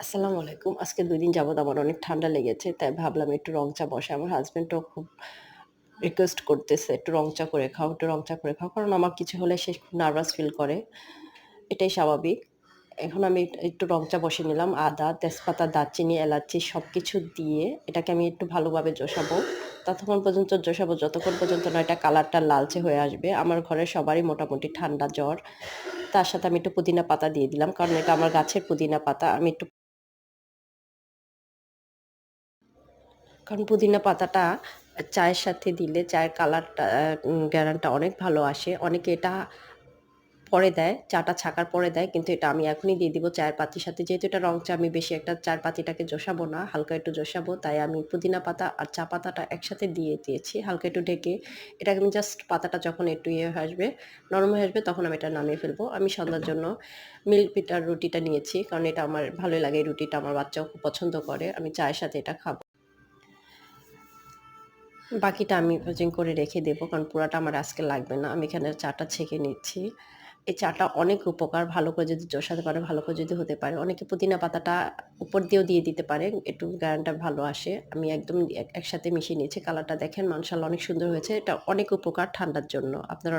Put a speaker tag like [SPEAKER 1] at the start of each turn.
[SPEAKER 1] আসসালামু আলাইকুম। আজকে ২ দিন যাবৎ আমার অনেক ঠান্ডা লেগেছে। তাই ভাবলাম একটু রং চা বসাই। আমার হাজব্যান্ডও খুব রিকোয়েস্ট করতেছে, "একটু রং চা করে খাও, একটু রং চা করে খাও।" কারণ আমার কিছু হলে সে খুব নার্ভাস ফিল করে। এটাই স্বাভাবিক। এখন আমি একটু রং চা বসিয়ে নিলাম। আদা, তেজপাতা, দারচিনি, এলাচি সব কিছু দিয়ে এটাকে আমি একটু ভালোভাবে জোশাবো। ততক্ষণ পর্যন্ত জোশাবো যতক্ষণ পর্যন্ত না এটা কালারটা লালচে হয়ে আসবে। আমার ঘরের সবারই মোটামুটি ঠান্ডা জ্বর। তার সাথে আমি একটু পুদিনা পাতা দিয়ে দিলাম। কারণ এটা আমার গাছের পুদিনা পাতা। আমি একটু কারণ পুদিনা পাতাটা চায়ের সাথে দিলে চায়ের কালারটা ঘ্রাণটা অনেক ভালো আসে। অনেকে এটা পরে দেয়, চাটা ছাকার পরে দেয়। কিন্তু এটা আমি এখনই দিয়ে দিব চায়ের পাতির সাথে। যেহেতু এটা রং চা আমি বেশি একটা চায়ের পাতিটাকে জোশাবো না, হালকা একটু জোশাবো। তাই আমি পুদিনা পাতা আর চা পাতাটা একসাথে দিয়ে দিয়েছি। হালকা একটু ঢেকে এটাকে আমি জাস্ট পাতাটা যখন একটু ইয়ে আসবে, নরম হয়ে আসবে তখন আমি এটা নামিয়ে ফেলব। আমি সন্ধ্যার জন্য মিল্ক পিটার রুটিটা নিয়েছি। কারণ এটা আমার ভালোই লাগে রুটিটা আমার বাচ্চাও খুব পছন্দ করে। আমি চায়ের সাথে এটা খাব। বাকিটা আমি ভাজিং করে রেখে দেবো। কারণ পুরাটা আমার আজকে লাগবে না। আমি এখানে চাটা ছেঁকে নিচ্ছি। এই চাটা অনেক উপকার। ভালো করে যদি জোসাতে পারে, ভালো করে যদি হতে পারে। অনেকে পুদিনা পাতাটা উপর দিয়েও দিয়ে দিতে পারে। একটু ঘ্রাণটা ভালো আসে। আমি একদম একসাথে মিশিয়ে নিয়েছি। কালারটা দেখেন মানশাআল্লাহ অনেক সুন্দর হয়েছে। এটা অনেক উপকার ঠান্ডার জন্য। আপনারা